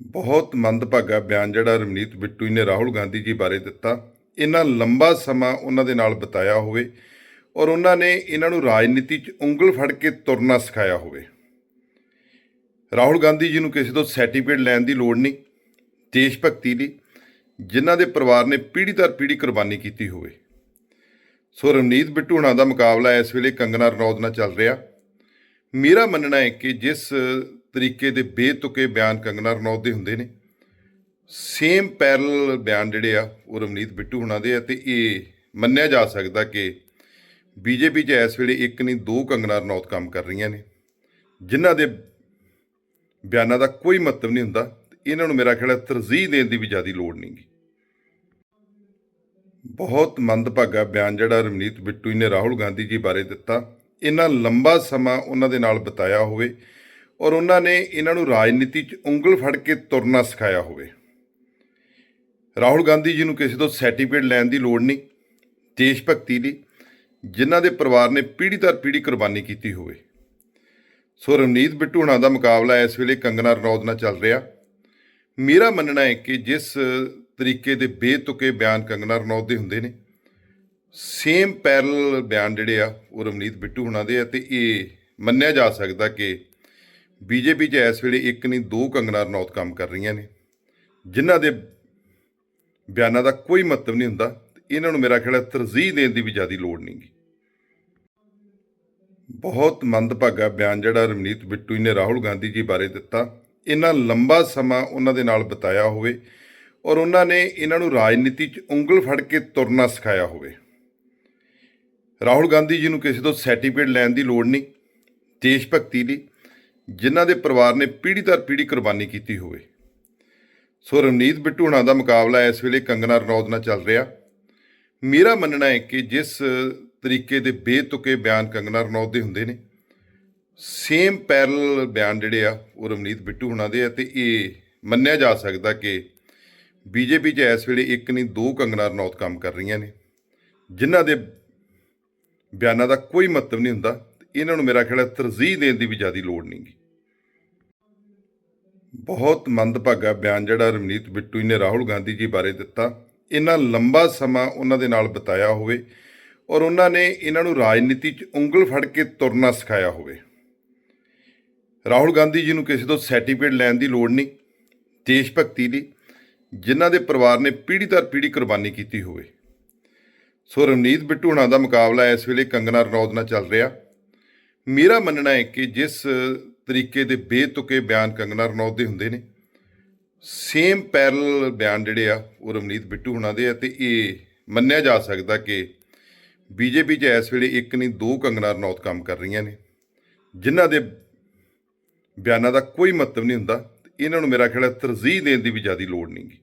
ਬਹੁਤ ਮੰਦਭਾਗਾ ਬਿਆਨ ਜਿਹੜਾ ਰਮਨੀਤ ਬਿੱਟੂ ਜੀ ਨੇ ਰਾਹੁਲ ਗਾਂਧੀ ਜੀ ਬਾਰੇ ਦਿੱਤਾ। ਇੰਨਾ ਲੰਬਾ ਸਮਾਂ ਉਹਨਾਂ ਦੇ ਨਾਲ ਬਿਤਾਇਆ ਹੋਵੇ ਔਰ ਉਹਨਾਂ ਨੇ ਇਹਨਾਂ ਨੂੰ ਰਾਜਨੀਤੀ 'ਚ ਉਂਗਲ ਫੜ ਕੇ ਤੁਰਨਾ ਸਿਖਾਇਆ ਹੋਵੇ। ਰਾਹੁਲ ਗਾਂਧੀ ਜੀ ਨੂੰ ਕਿਸੇ ਤੋਂ ਸਰਟੀਫਿਕੇਟ ਲੈਣ ਦੀ ਲੋੜ ਨਹੀਂ, ਦੇਸ਼ ਭਗਤੀ ਲਈ, ਜਿਨ੍ਹਾਂ ਦੇ ਪਰਿਵਾਰ ਨੇ ਪੀੜ੍ਹੀ ਦਰ ਪੀੜ੍ਹੀ ਕੁਰਬਾਨੀ ਕੀਤੀ ਹੋਵੇ। ਸੋ ਰਮਨੀਤ ਬਿੱਟੂ ਹੁਣਾਂ ਦਾ ਮੁਕਾਬਲਾ ਇਸ ਵੇਲੇ ਕੰਗਨਾ ਰਣੌਤ ਨਾਲ ਚੱਲ ਰਿਹਾ। ਮੇਰਾ ਮੰਨਣਾ ਹੈ ਕਿ ਜਿਸ ਤਰੀਕੇ ਦੇ ਬੇਤੁਕੇ ਬਿਆਨ ਕੰਗਨਾ ਰਣੌਤ ਦੇ ਹੁੰਦੇ ਨੇ। ਸੇਮ ਪੈਰਲ ਬਿਆਨ ਜਿਹੜੇ ਆ, ਉਹ ਰਮਨੀਤ ਬਿੱਟੂ ਹੁਣਾਂ ਦੇ ਆ ਤੇ ਇਹ ਮੰਨਿਆ ਜਾ ਸਕਦਾ ਕਿ ਬੀਜੇਪੀ 'ਚ ਇਸ ਵੇਲੇ ਇੱਕ ਨਹੀਂ, ਦੋ ਕੰਗਨਾ ਰਣੌਤ ਕੰਮ ਕਰ ਰਹੀਆਂ ਨੇ। ਜਿਨ੍ਹਾਂ ਦੇ ਬਿਆਨਾਂ ਦਾ ਕੋਈ ਮਤਲਬ ਨਹੀਂ ਹੁੰਦਾ ਇਹਨਾਂ ਨੂੰ ਮੇਰਾ ਖਿਆਲ ਹੈ ਤਰਜੀਹ ਦੇਣ ਦੀ ਵੀ ਜ਼ਿਆਦਾ ਲੋੜ ਨਹੀਂਗੀ ਬਹੁਤ ਮੰਦਭਾਗਾ ਬਿਆਨ ਜਿਹੜਾ ਰਮਨੀਤ ਬਿੱਟੂ ਜੀ ਨੇ ਰਾਹੁਲ ਗਾਂਧੀ ਜੀ ਬਾਰੇ ਦਿੱਤਾ। ਇੰਨਾ ਲੰਬਾ ਸਮਾਂ ਉਹਨਾਂ ਦੇ ਨਾਲ ਬਿਤਾਇਆ ਹੋਵੇ ਔਰ ਉਹਨਾਂ ਨੇ ਇਹਨਾਂ ਨੂੰ ਰਾਜਨੀਤੀ 'ਚ ਉਂਗਲ ਫੜ ਕੇ ਤੁਰਨਾ ਸਿਖਾਇਆ ਹੋਵੇ। ਰਾਹੁਲ ਗਾਂਧੀ ਜੀ ਨੂੰ ਕਿਸੇ ਤੋਂ ਸਰਟੀਫਿਕੇਟ ਲੈਣ ਦੀ ਲੋੜ ਨਹੀਂ, ਦੇਸ਼ ਭਗਤੀ ਦੀ ਜਿਨ੍ਹਾਂ ਦੇ ਪਰਿਵਾਰ ਨੇ ਪੀੜ੍ਹੀ ਦਰ ਪੀੜ੍ਹੀ ਕੁਰਬਾਨੀ ਕੀਤੀ ਹੋਵੇ। ਸੋ ਰਮਨੀਤ ਬਿੱਟੂ ਹੁਣਾਂ ਦਾ ਮੁਕਾਬਲਾ ਇਸ ਵੇਲੇ ਕੰਗਨਾ ਰਣੌਤ ਨਾਲ ਚੱਲ ਰਿਹਾ। ਮੇਰਾ ਮੰਨਣਾ ਹੈ ਕਿ ਜਿਸ ਤਰੀਕੇ ਦੇ ਬੇਤੁਕੇ ਬਿਆਨ ਕੰਗਨਾ ਰਣੌਤ ਦੇ ਹੁੰਦੇ ਨੇ ਸੇਮ ਪੈਰਲ ਬਿਆਨ ਜਿਹੜੇ ਆ, ਉਹ ਰਮਨੀਤ ਬਿੱਟੂ ਹੁਣਾਂ ਦੇ ਆ ਤੇ ਇਹ ਮੰਨਿਆ ਜਾ ਸਕਦਾ ਕਿ ਬੀਜੇਪੀ 'ਚ ਇਸ ਵੇਲੇ ਇੱਕ ਨਹੀਂ, ਦੋ ਕੰਗਨਾ ਰਣੌਤ ਕੰਮ ਕਰ ਰਹੀਆਂ ਨੇ। ਜਿਨ੍ਹਾਂ ਦੇ ਬਿਆਨਾਂ ਦਾ ਕੋਈ ਮਤਲਬ ਨਹੀਂ ਹੁੰਦਾ, ਇਹਨਾਂ ਨੂੰ ਮੇਰਾ ਖਿਆਲ ਹੈ ਤਰਜੀਹ ਦੇਣ ਦੀ ਵੀ ਜ਼ਿਆਦਾ ਲੋੜ ਨਹੀਂਗੀ ਬਹੁਤ ਮੰਦਭਾਗਾ ਬਿਆਨ ਜਿਹੜਾ ਰਮਨੀਤ ਬਿੱਟੂ ਜੀ ਨੇ ਰਾਹੁਲ ਗਾਂਧੀ ਜੀ ਬਾਰੇ ਦਿੱਤਾ। ਇੰਨਾ ਲੰਬਾ ਸਮਾਂ ਉਹਨਾਂ ਦੇ ਨਾਲ ਬਿਤਾਇਆ ਹੋਵੇ ਔਰ ਉਹਨਾਂ ਨੇ ਇਹਨਾਂ ਨੂੰ ਰਾਜਨੀਤੀ 'ਚ ਉਂਗਲ ਫੜ ਕੇ ਤੁਰਨਾ ਸਿਖਾਇਆ ਹੋਵੇ। ਰਾਹੁਲ ਗਾਂਧੀ ਜੀ ਨੂੰ ਕਿਸੇ ਤੋਂ ਸਰਟੀਫਿਕੇਟ ਲੈਣ ਦੀ ਲੋੜ ਨਹੀਂ, ਦੇਸ਼ ਭਗਤੀ ਲਈ ਜਿਨ੍ਹਾਂ ਦੇ ਪਰਿਵਾਰ ਨੇ ਪੀੜ੍ਹੀ ਦਰ ਪੀੜ੍ਹੀ ਕੁਰਬਾਨੀ ਕੀਤੀ ਹੋਵੇ। ਸੋ ਰਮਨੀਤ ਬਿੱਟੂ ਹੁਣਾਂ ਦਾ ਮੁਕਾਬਲਾ ਇਸ ਵੇਲੇ ਕੰਗਨਾ ਰਣੌਤ ਨਾਲ ਚੱਲ ਰਿਹਾ। ਮੇਰਾ ਮੰਨਣਾ ਹੈ ਕਿ ਜਿਸ ਤਰੀਕੇ ਦੇ ਬੇਤੁਕੇ ਬਿਆਨ ਕੰਗਨਾ ਰਣੌਤ ਦੇ ਹੁੰਦੇ ਨੇ ਸੇਮ ਪੈਰਲ ਬਿਆਨ ਜਿਹੜੇ ਆ, ਉਹ ਰਮਨੀਤ ਬਿੱਟੂ ਹੁਣਾਂ ਦੇ ਆ ਤੇ ਇਹ ਮੰਨਿਆ ਜਾ ਸਕਦਾ ਕਿ ਬੀਜੇਪੀ 'ਚ ਇਸ ਵੇਲੇ ਇੱਕ ਨਹੀਂ, ਦੋ ਕੰਗਨਾ ਰਣੌਤ ਕੰਮ ਕਰ ਰਹੀਆਂ ਨੇ, ਜਿਨ੍ਹਾਂ ਦੇ ਬਿਆਨਾਂ ਦਾ ਕੋਈ ਮਤਲਬ ਨਹੀਂ ਹੁੰਦਾ। ਇਹਨਾਂ ਨੂੰ ਮੇਰਾ ਖਿਆਲ ਹੈ ਤਰਜੀਹ ਦੇਣ ਦੀ ਵੀ ਜ਼ਿਆਦਾ ਲੋੜ ਨਹੀਂਗੀ ਬਹੁਤ ਮੰਦਭਾਗਾ ਬਿਆਨ ਜਿਹੜਾ ਰਮਨੀਤ ਬਿੱਟੂ ਜੀ ਨੇ ਰਾਹੁਲ ਗਾਂਧੀ ਜੀ ਬਾਰੇ ਦਿੱਤਾ। ਇੰਨਾ ਲੰਬਾ ਸਮਾਂ ਉਹਨਾਂ ਦੇ ਨਾਲ ਬਿਤਾਇਆ ਹੋਵੇ ਔਰ ਉਹਨਾਂ ਨੇ ਇਹਨਾਂ ਨੂੰ ਰਾਜਨੀਤੀ 'ਚ ਉਂਗਲ ਫੜ ਕੇ ਤੁਰਨਾ ਸਿਖਾਇਆ ਹੋਵੇ। ਰਾਹੁਲ ਗਾਂਧੀ ਜੀ ਨੂੰ ਕਿਸੇ ਤੋਂ ਸਰਟੀਫਿਕੇਟ ਲੈਣ ਦੀ ਲੋੜ ਨਹੀਂ, ਦੇਸ਼ ਭਗਤੀ ਦੀ ਜਿਨ੍ਹਾਂ ਦੇ ਪਰਿਵਾਰ ਨੇ ਪੀੜ੍ਹੀ ਦਰ ਪੀੜ੍ਹੀ ਕੁਰਬਾਨੀ ਕੀਤੀ ਹੋਵੇ। ਸੋ ਰਮਨੀਤ ਬਿੱਟੂ ਹੁਣਾਂ ਦਾ ਮੁਕਾਬਲਾ ਇਸ ਵੇਲੇ ਕੰਗਨਾ ਰਣੌਤ ਨਾਲ ਚੱਲ ਰਿਹਾ। ਮੇਰਾ ਮੰਨਣਾ ਹੈ ਕਿ ਜਿਸ ਤਰੀਕੇ ਦੇ ਬੇਤੁਕੇ ਬਿਆਨ ਕੰਗਨਾ ਰਣੌਤ ਦੇ ਹੁੰਦੇ ਨੇ ਸੇਮ ਪੈਰਲ ਬਿਆਨ ਜਿਹੜੇ ਆ, ਉਹ ਰਮਨੀਤ ਬਿੱਟੂ ਹੁਣਾਂ ਦੇ ਆ ਤੇ ਇਹ ਮੰਨਿਆ ਜਾ ਸਕਦਾ ਕਿ ਬੀਜੇਪੀ 'ਚ ਇਸ ਵੇਲੇ ਇੱਕ ਨਹੀਂ, ਦੋ ਕੰਗਨਾ ਰਣੌਤ ਕੰਮ ਕਰ ਰਹੀਆਂ ਨੇ। ਜਿਨ੍ਹਾਂ ਦੇ ਬਿਆਨਾਂ ਦਾ ਕੋਈ ਮਤਲਬ ਨਹੀਂ ਹੁੰਦਾ ਇਹਨਾਂ ਨੂੰ ਮੇਰਾ ਖਿਆਲ ਹੈ ਤਰਜੀਹ ਦੇਣ ਦੀ ਵੀ ਜ਼ਿਆਦਾ ਲੋੜ ਨਹੀਂਗੀ